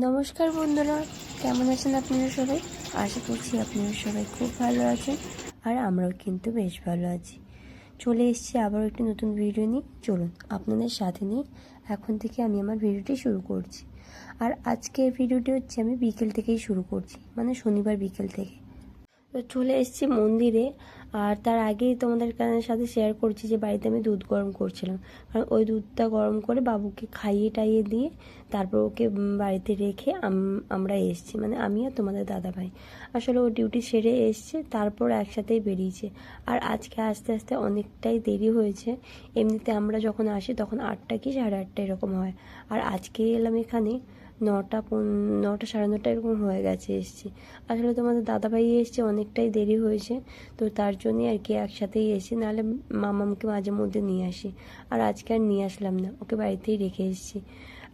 নমস্কার বন্ধুরা, কেমন আছেন আপনারা সবাই? আশা করছি আপনারা সবাই খুব ভালো আছেন আর আমরাও কিন্তু বেশ ভালো আছি। চলে এসেছি আবার একটি নতুন ভিডিও নিয়ে। চলুন, আপনাদের সাথে নিয়ে এখন থেকে আমি আমার ভিডিওটি শুরু করছি। আর আজকের ভিডিওটি হচ্ছে আমি বিকেল থেকেই শুরু করছি মানে শনিবার বিকেল থেকে। তো চলে এসেছি মন্দিরে, আর তার আগেই তোমাদের সাথে শেয়ার করছি যে বাড়িতে আমি দুধ গরম করছিলাম। কারণ ওই দুধটা গরম করে বাবুকে খাইয়ে টাইয়ে দিয়ে তারপর ওকে বাড়িতে রেখে আমরা এসেছি। মানে আমি আর তোমাদের দাদা ভাই আসলে ও ডিউটি সেরে এসছে, তারপর একসাথেই বেরিয়েছে। আর আজকে আস্তে আস্তে অনেকটাই দেরি হয়েছে। এমনিতে আমরা যখন আসি তখন আটটা কি সাড়ে আটটা এরকম হয়। আর আজকে এলাম এখানে নটা নটা সাড়ে নটা এরকম হয়ে গেছে এসছি। আসলে তোমাদের দাদাভাই এসছে, অনেকটাই দেরি হয়েছে, তো তার জন্যই আর কি একসাথেই এসছি, নাহলে মামামকে মাঝে মধ্যে নিয়ে আসি। আর আজকে আর নিয়ে আসলাম না, ওকে বাড়িতেই রেখে এসেছি।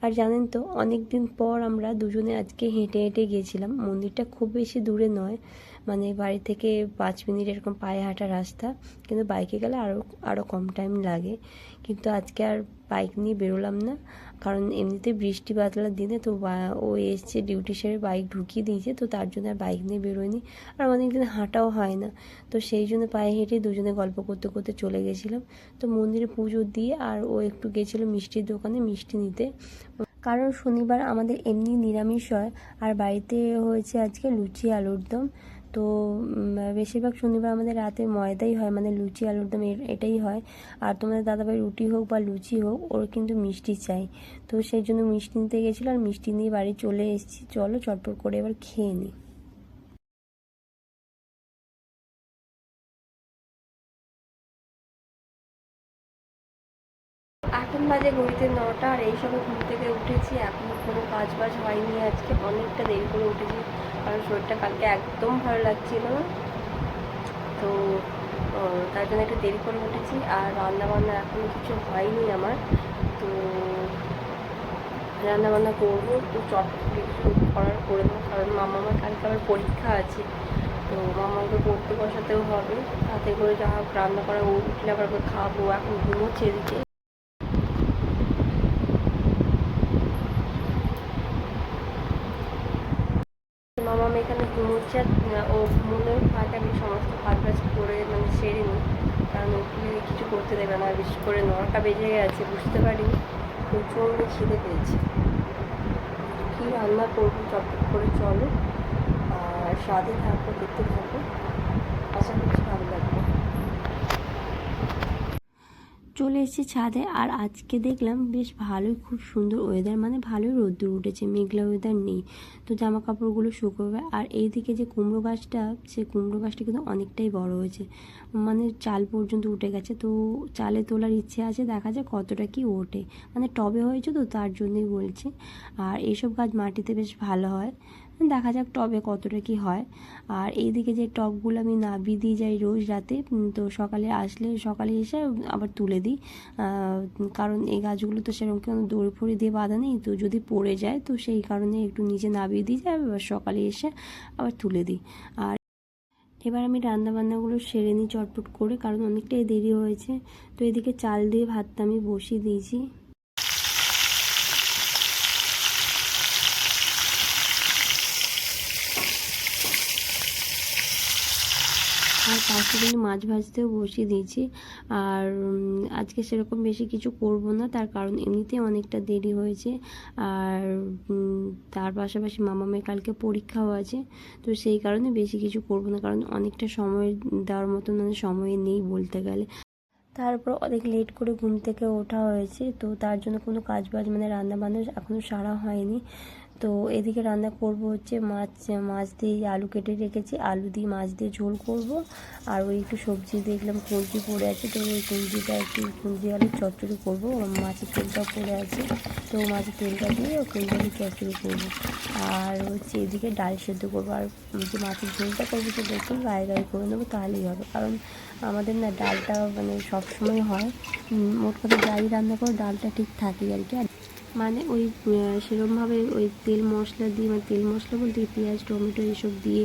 আর জানেন তো অনেক দিন পর আমরা দুজনে আজকে হেঁটে হেঁটে গিয়েছিলাম, মন্দিরটা খুব বেশি দূরে নয়। মানে বাড়ি থেকে পাঁচ মিনিট এরকম পায়ে হাঁটা রাস্তা, কিন্তু বাইকে গেলে আরও আরও কম টাইম লাগে। কিন্তু আজকে আর বাইক নিয়ে বেরোলাম না, কারণ এমনিতে বৃষ্টি বাদলার দিনে তো ও এসছে ডিউটি সেরে বাইক ঢুকিয়ে দিয়েছে, তো তার জন্য আর বাইক নিয়ে বেরোয়নি। আর অনেকদিন হাঁটাও হয় না, তো সেই জন্য পায়ে হেঁটে দুজনে গল্প করতে করতে চলে গেছিলাম। তো মন্দিরে পুজো দিয়ে আর ও একটু গেছিল মিষ্টির দোকানে মিষ্টি নিতে। কারণ শনিবার আমাদের এমনি নিরামিষ হয়, আর বাড়িতে হয়েছে আজকে লুচি আলুর দম তো বেশিরভাগ শনিবার আমাদের রাতে ময়দাই হয় মানে লুচি, আলুর দম এটাই হয়। আর তোমাদের দাদাভাই রুটি হোক বা লুচি হোক, ওর কিন্তু মিষ্টি চাই। তো সেই জন্য মিষ্টি নিতে গেছিল আর মিষ্টি নিয়ে বাড়ি চলে এসেছি। চলো চটপট করে এবার খেয়ে নিই এখন বাজে ঘড়িতে নটা আর এই সময় ঘুম উঠেছি এখনও কোনো কাজ বাজ হয়নি, আজকে অনেকটা দেরি করে উঠেছি, কারণ শরীরটা কালকে একদম ভালো লাগছিল না। তো তার জন্য একটু দেরি করে উঠেছি, আর রান্না বান্না এখনও কিছু হয়নি আমার। তো রান্না বান্না করব তো চট করে করার করে দেবো, কারণ মামা আমার কালকে আবার পরীক্ষা আছে। তো, মামাকে পড়তে বসাতেও হবে, তাতে করে যা রান্না করা উঠলে আবার খাব, এখন ঘুমোচ্ছে এদিকে মামা আমি এখানে ঘুমোচ্ছে আর ও ঘুমোনোর ফাঁকে আমি সমস্ত কাজ বাজ করে মানে সেরে নিই কারণ উঠলে কিছু করতে দেবে না আর বিশেষ করে নটা বেজে গেছে, বুঝতে পারি প্রচণ্ড খিদে পেয়েছে। কী রান্না করব, চটপট করে চলো। আর স্বাদে থাকো, দেখতে থাকো। আশা করছি ভালো লাগবে। চলে এসেছি ছাদে আর আজকে দেখলাম বেশ ভালোই, খুব সুন্দর ওয়েদার মানে ভালোই রোদ্দুর উঠেছে, মেঘলা ওয়েদার নেই। তো জামা কাপড়গুলো শুকোবে আর এইদিকে যে কুমড়ো গাছটা, সে কুমড়ো গাছটা কিন্তু অনেকটাই বড় হয়েছে। মানে চাল পর্যন্ত উঠে গেছে, তো চালে তোলার ইচ্ছে আছে, দেখা যায় কতটা কি ওঠে। মানে টবে হয়েছে তো, তার জন্যই বলছি। আর এইসব গাছ মাটিতে বেশ ভালো হয়। দেখা যাক টবে কতটা কি হয়। আর এইদিকে যে টবগুলো আমি নাবিয়ে দিয়ে যাই রোজ রাতে তো সকালে আসলে সকালে এসে আবার তুলে দিই। কারণ এই গাছগুলো তো সেরকম কোনো দড়ি ফড়ি দিয়ে বাঁধা নেই, তো যদি পড়ে যায়, তো সেই কারণে একটু নিচে নাবিয়ে দিয়ে যাই, আবার সকালে এসে আবার তুলে দিই। আর এবার আমি রান্না বান্নাগুলো সেরে নিই চটপট করে, কারণ অনেকটাই দেরি হয়েছে। তো এদিকে চাল দিয়ে ভাতটা আমি বসিয়ে দিয়েছি। আর পাশে কিন্তু মাছ ভাজতেও বসিয়ে দিয়েছি। আর আজকে সেরকম বেশি কিছু করব না, তার কারণ এমনিতে অনেকটা দেরি হয়েছে। আর তার পাশাপাশি মামা মেয়ের কালকে পরীক্ষাও আছে, তো সেই কারণে বেশি কিছু করব না, কারণ অনেকটা সময় দেওয়ার মতন মানে সময় নেই বলতে গেলে। তারপর অনেক লেট করে ঘুম থেকে ওঠা হয়েছে, তো তার জন্য কোনো কাজ বাজ মানে রান্না বান্না এখনও সারা হয়নি। তো এদিকে রান্না করব হচ্ছে মাছ মাছ দিয়ে আলু কেটে রেখেছি। আলু দিয়ে মাছ দিয়ে ঝোল করব। আর ওই একটু সবজি দেখলাম কুঁজি পড়ে আছে তো ওই কুঁজিটা একটু কুঁজি আলু চচ্চড়ি করব। মাছের তেলটাও পড়ে আছে তো মাছের তেলটা দিয়ে কুঁজি আলুর চচ্চড়ি করব। আর হচ্ছে এদিকে ডাল সেদ্ধ করব। আর যে মাছের ঝোলটা করব সেটা একটু গায়ে গায়ে করে নেব তাহলেই হবে। কারণ আমাদের না ডালটা মানে সবসময় হয়। মোট কথা যাই রান্না করো, ডালটা ঠিক থাকে আর কি। আর মানে ওই সেরমভাবে ওই তেল মশলা দিয়ে মানে তেল মশলা বলতে পেঁয়াজ, টমেটো এসব দিয়ে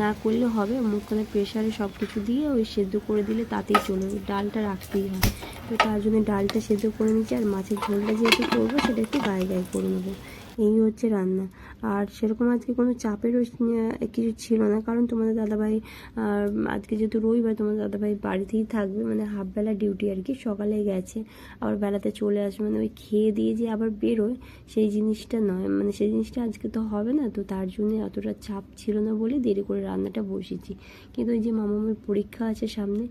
না করলে হবে। মুখ কথা প্রেশারে সব কিছু দিয়ে ওই সেদ্ধ করে দিলে তাতেই চলে ডালটা রাখতেই হয় তো তার জন্য ডালটা সেদ্ধ করে নিচ্ছি। আর মাছের ঝোলটা যেহেতু করব, সেটা একটু গায়ে গায়ে করে নেব। এই হচ্ছে রান্না। আর সেরকম আজকে কোনো চাপেরও কিছু ছিল না, কারণ তোমাদের দাদাভাই আজকে যেহেতু রবিবার, তোমাদের দাদাভাই বাড়িতেই থাকবে মানে হাফ বেলা ডিউটি আর কি, সকালে গেছে, আবার বেলাতে চলে আসবে মানে ওই খেয়ে দিয়ে যে আবার বেরোয়, সেই জিনিসটা নয়। মানে সেই জিনিসটা আজকে তো হবে না, তো তার জন্য অতটা চাপ ছিল না বলে দেরি করে রান্নাটা বসেছি। কিন্তু ওই যে মামামের পরীক্ষা আছে সামনে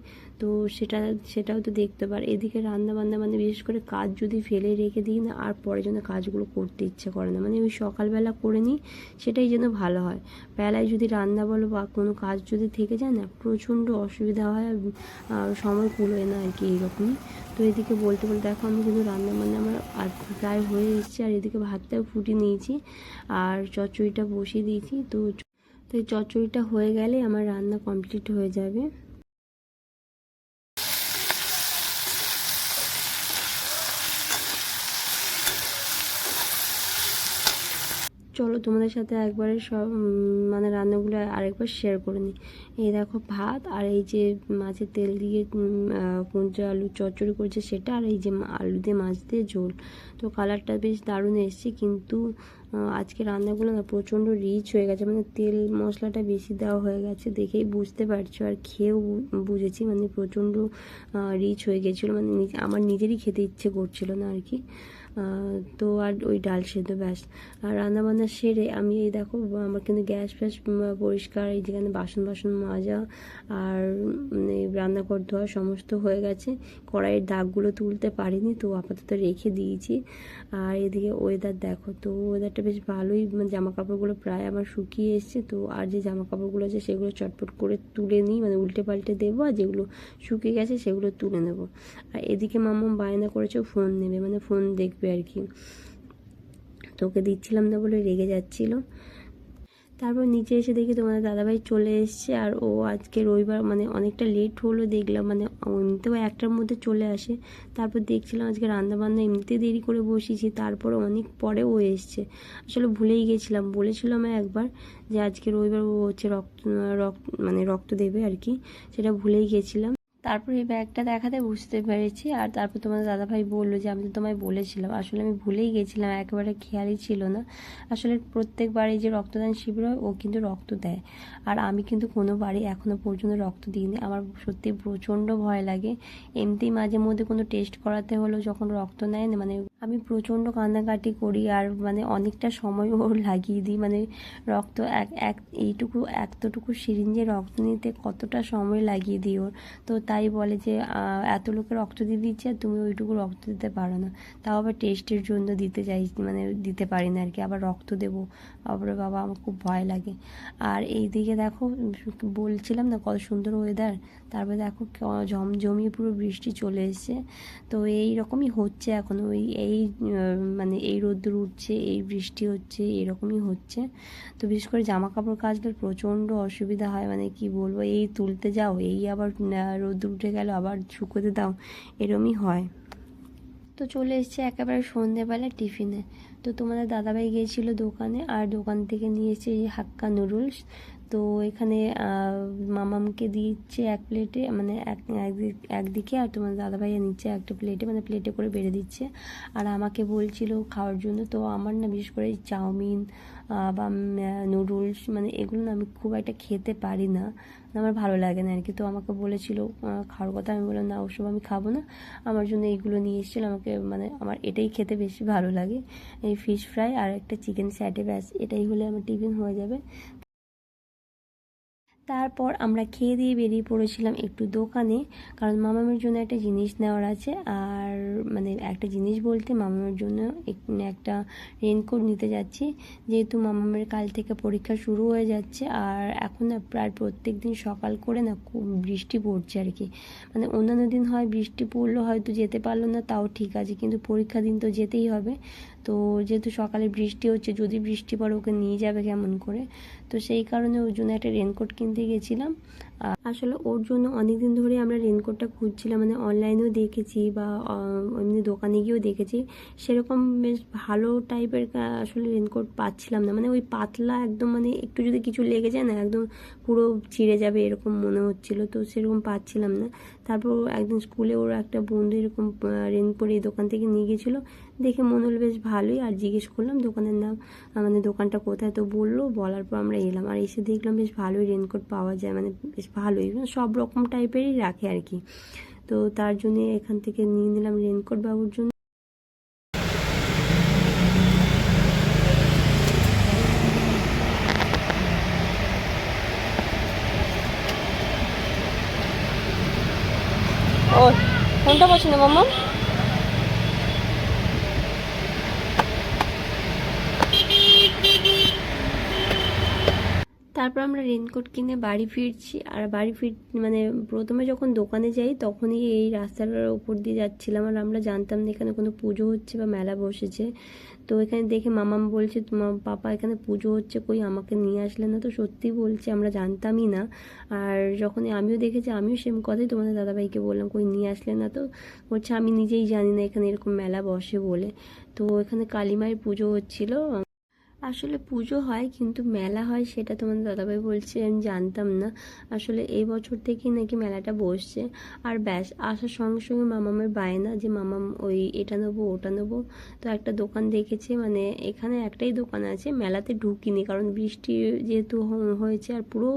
তো সেটা, সেটাও তো দেখতে পার। এদিকে রান্না বান্না মানে বিশেষ করে কাজ যদি ফেলে রেখে দিই না, আর পরে যেন কাজগুলো করতে ইচ্ছে করে না। মানে ওই সকালবেলা করে নিই, সেটাই যেন ভালো হয়। বেলায় যদি রান্না বলো বা কোনো কাজ যদি থেকে যায় না, প্রচণ্ড অসুবিধা হয় আর সময় কুলোয় না আর কি এইরকমই। তো এদিকে বলতে বলতে দেখো, আমি কিন্তু রান্না বান্না আমার আর প্রায় হয়ে এসেছে, আর এদিকে ভাতটাও ফুটিয়ে নিয়েছি, আর চচ্চড়িটা বসিয়ে দিয়েছি। তো তো এই চচ্চড়িটা হয়ে গেলে আমার রান্না কমপ্লিট হয়ে যাবে। চলো তোমাদের সাথে একবারে সব মানে রান্নাগুলো আরেকবার শেয়ার করে নিই। এই দেখো ভাত, আর এই যে মাছের তেল দিয়ে কুঞ্চ আলু চচ্চড়ি করেছে সেটা, আর এই যে আলু দিয়ে মাছ দিয়ে ঝোল। তো কালারটা বেশ দারুণ এসছে, কিন্তু আজকে রান্নাগুলো না প্রচণ্ড রিচ হয়ে গেছে মানে তেল মশলাটা বেশি দেওয়া হয়ে গেছে দেখেই বুঝতে পারছ, আর খেয়েও বুঝেছি মানে প্রচণ্ড রিচ হয়ে গেছিল মানে আমার নিজেরই খেতে ইচ্ছে করছিল না আর কি। তো আর ওই ডাল সেদ্ধ ব্যাস। আর রান্নাবান্না সেরে আমি এই দেখো আমার কিন্তু গ্যাস ফ্যাস পরিষ্কার, এই যেখানে বাসন বাসন মাজা আর রান্নাঘর ধোয়া সমস্ত হয়ে গেছে। কড়াইয়ের দাগগুলো তুলতে পারিনি, তো আপাতত রেখে দিয়েছি। আর এদিকে ওয়েদার দেখো, তো ওয়েদারটা বেশ ভালোই মানে জামা কাপড়গুলো প্রায় আমার শুকিয়ে এসছে। তো আর যে জামা কাপড়গুলো আছে সেগুলো চটপট করে তুলে নিই মানে উল্টে পাল্টে দেবো আর যেগুলো শুকিয়ে গেছে সেগুলো তুলে নেব। আর এদিকে মামা বায়না করেছে ফোন নেবে মানে ফোন দেখবে আর কি। তোকে দিচ্ছিলাম না বলে রেগে যাচ্ছিল। তারপর নিচে এসে দেখি তোমাদের দাদাভাই চলে এসছে আর ও আজকে রবিবার মানে অনেকটা লেট হলো, দেখলাম মানে এমনিতেও একটার মধ্যে চলে আসে। তারপর দেখছিলাম আজকে রান্না বান্না এমনিতে দেরি করে বসিয়েছি, তারপরে অনেক পরে ও এসছে। আসলে ভুলেই গেছিলাম বলেছিলাম একবার যে আজকে রবিবার ও হচ্ছে রক্ত রক্ত মানে রক্ত দেবে আর কি, সেটা ভুলেই গেছিলাম। তারপর এই ব্যাগটা দেখাতে বুঝতে পেরেছি। আর তারপর তোমাদের দাদাভাই বলল যে, আমি তো তোমায় বলেছিলাম। আসলে আমি ভুলেই গেছিলাম, একেবারে খেয়ালই ছিল না। আসলে প্রত্যেকবার এই যে রক্তদান শিবির হয় ও কিন্তু রক্ত দেয়। আর আমি কিন্তু কোনোবারই এখনও পর্যন্ত রক্ত দিইনি। আমার সত্যি প্রচণ্ড ভয় লাগে। এমনি মাঝে মধ্যে কোনো টেস্ট করাতে হলো যখন রক্ত নেয় না মানে আমি প্রচণ্ড কান্নাকাটি করি। আর মানে অনেকটা সময় ওর লাগিয়ে দিই। মানে রক্ত এক এক, এইটুকু, এতটুকু সিরিঞ্জে রক্ত নিতে কতটা সময় লাগিয়ে দিই ওর। তো তাই বলে যে এত লোকে রক্ত দিয়ে দিচ্ছে আর তুমি ওইটুকু রক্ত দিতে পারো না। তাও আবার টেস্টের জন্য দিতে চাই মানে দিতে পারি না আর কি আবার রক্ত দেবো। আবার বাবা আমার খুব ভয় লাগে। আর এই দিকে দেখো বলছিলাম না কত সুন্দর ওয়েদার তারপরে দেখো ঝমঝমিয়ে পুরো বৃষ্টি চলে এসেছে। তো এই রকমই হচ্ছে এখন। ওই এই মানে এই রোদ্দুর উঠছে এই বৃষ্টি হচ্ছে এরকমই হচ্ছে। তো বিশেষ করে জামা কাপড় কাচলে প্রচণ্ড অসুবিধা হয়। মানে কি বলব এই তুলতে যাও এই আবার আহ, রোদ্দুর উঠে গেল, আবার শুকোতে দাও, এরমই হয়। তো চলে এসছে একেবারে সন্ধেবেলা টিফিনে। তো তোমাদের দাদাভাই গিয়েছিল দোকানে, আর দোকান থেকে নিয়ে এই হাক্কা নুডলস। তো এখানে মামামকে দিচ্ছে এক প্লেটে মানে এক একদিক- আর তোমার দাদাভাইয়া নিচ্ছে একটা প্লেটে মানে প্লেটে করে বেড়ে দিচ্ছে। আর আমাকে বলছিল খাওয়ার জন্য, তো আমার না বিশেষ করে চাউমিন বা নুডলস মানে এগুলো না আমি খুব একটা খেতে পারি না। আমার ভালো লাগে না আর কি তো আমাকে বলেছিল খাওয়ার কথা আমি বললাম, না, ওসব আমি খাব না। আমার জন্য এইগুলো নিয়ে এসেছিল, আমাকে মানে আমার এটাই খেতে বেশি ভালো লাগে। এই ফিশ ফ্রাই আর একটা চিকেন স্যাটে ব্যাস, এটাই হলে আমার টিফিন হয়ে যাবে। তারপর আমরা খেয়ে দিয়ে বেরিয়ে পড়েছিলাম একটু দোকানে, কারণ মামামের জন্য একটা জিনিস নেওয়ার আছে। আর মানে একটা জিনিস বলতে মামামের জন্য এক- একটা রেনকোট নিতে যাচ্ছি। যেহেতু মামামের কাল থেকে পরীক্ষা শুরু হয়ে যাচ্ছে, আর এখন না প্রায় প্রত্যেক দিন সকাল করে না খুব বৃষ্টি পড়ছে আর কি। মানে অন্যান্য দিন হয় বৃষ্টি পড়ল হয়তো যেতে পারল না, তাও ঠিক আছে, কিন্তু পরীক্ষা দিন তো যেতেই হবে। তো যেহেতু সকালে বৃষ্টি হচ্ছে, যদি বৃষ্টি পড়ে ওকে নিয়ে যাবে কেমন করে? তো সেই কারণে ওর জন্য একটা রেনকোট কিনতে গেছিলাম। আসলে ওর জন্য অনেকদিন ধরে আমরা রেনকোটটা খুঁজছিলাম মানে অনলাইনেও দেখেছি বা এমনি দোকানে গিয়েও দেখেছি। সেরকম বেশ ভালো টাইপের আসলে রেনকোট পাচ্ছিলাম না। মানে ওই পাতলা একদম মানে একটু যদি কিছু লেগে যায় না, একদম পুরো ছিঁড়ে যাবে এরকম মনে হচ্ছিল। তো সেরকম পাচ্ছিলাম না। তারপর একদিন স্কুলে ওর একটা বন্ধু এরকম রেনকোট এই দোকান থেকে নিয়ে গেছিল দেখে মনে হলো বেশ ভালোই। আর জিজ্ঞেস করলাম, দোকানের নাম মানে দোকানটা কোথায়? তো বলল, বলার পর আমরা এলাম। আর এসে দেখলাম বেশ ভালোই রেনকোট পাওয়া যায় মানে বেশ ভালোই। মানে সব রকম টাইপেরই রাখে আর কি। তো তার জন্য এখান থেকে নিয়ে নিলাম রেনকোট বাবুর জন্য। কোনটা পছন্দ মাম্মা? তারপর আমরা রেনকোট কিনে বাড়ি ফিরছি। আর বাড়ি ফির মানে প্রথমে যখন দোকানে যাই, তখনই এই রাস্তাটার উপর দিয়ে যাচ্ছিলাম। আর আমরা জানতাম না এখানে কোনো পুজো হচ্ছে বা মেলা বসেছে। তো এখানে দেখে মামাম বলছে তোমার পাপা, এখানে পুজো হচ্ছে, কই আমাকে নিয়ে আসলে না? তো সত্যি বলছে, আমরা জানতামই না। আর যখন আমিও দেখেছি, আমিও সেম কথাই তোমাদের দাদাভাইকে বললাম, কই নিয়ে আসলে না? তো বলছে, আমি নিজেই জানি না এখানে এরকম মেলা বসে বলে। তো এখানে কালীমায়ের পুজো হচ্ছিল। আসলে পুজো হয়, কিন্তু মেলা হয় সেটা তোমাদের দাদাভাই বলছে, আমি জানতাম না। আসলে এই বছর থেকেই নাকি মেলাটা বসছে। আর ব্যাস, আসার সঙ্গে সঙ্গে মামামের বায়না যে, মামাম, ওই এটা নেব, ওটা নেব। তো একটা দোকান দেখেছে মানে এখানে একটাই দোকান আছে, মেলাতে ঢুকিনি, কারণ বৃষ্টি যেহেতু হয়েছে আর পুরো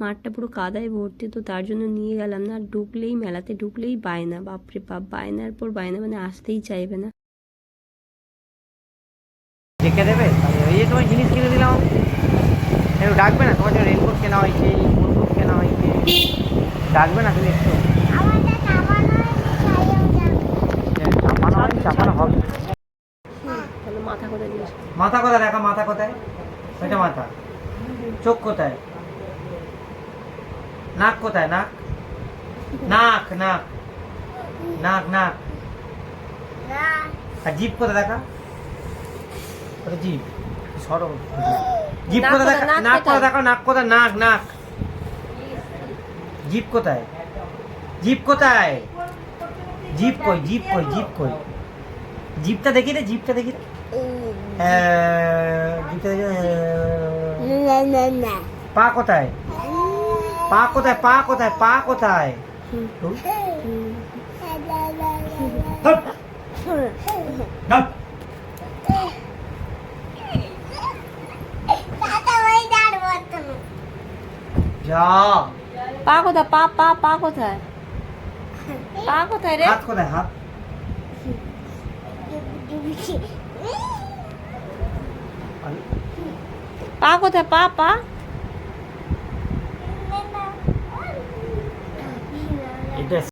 মাঠটা পুরো কাদায় ভর্তি, তো তার জন্য নিয়ে গেলাম না। আর ঢুকলেই, মেলাতে ঢুকলেই বায়না, বাপরে বাপ, বায়নার পর বায়না মানে আসতেই চাইবে না। দেবে? যে তোমার জিনিস কিনে দিলাম। একটু ডাকবে না, তোমার জন্য রেনকোট কেনা হয়েছে কেনা হয়েছে। ডাকবে না তুমি একটু। মাথা কোথায় দেখা মাথা কোথায়? ওইটা মাথা। চোখ কোথায়? নাক কোথায়? নাক? নাক নাক। নাক নাক। আর জিভ কোথায় দেখা? ওটা জিভ। নাক? দেখা নাক নাক কোথায়? কোথায়? দেখো নাক কোথায়? নাক নাক। জিভ কোথায়? জিভ কোথায়? জিভ কই? জিভ কই? জিভ কই? জিভটা দেখি রে জিভটা দেখি রে। দেখি পা কোথায়? পা কোথায়? পা কোথায়? পা কোথায়? হাট! হাট! যা পা কোথায় পা পা পা কোথায় পা কোথায় রে হাত কোথায় হাত পা কোথায় পা পা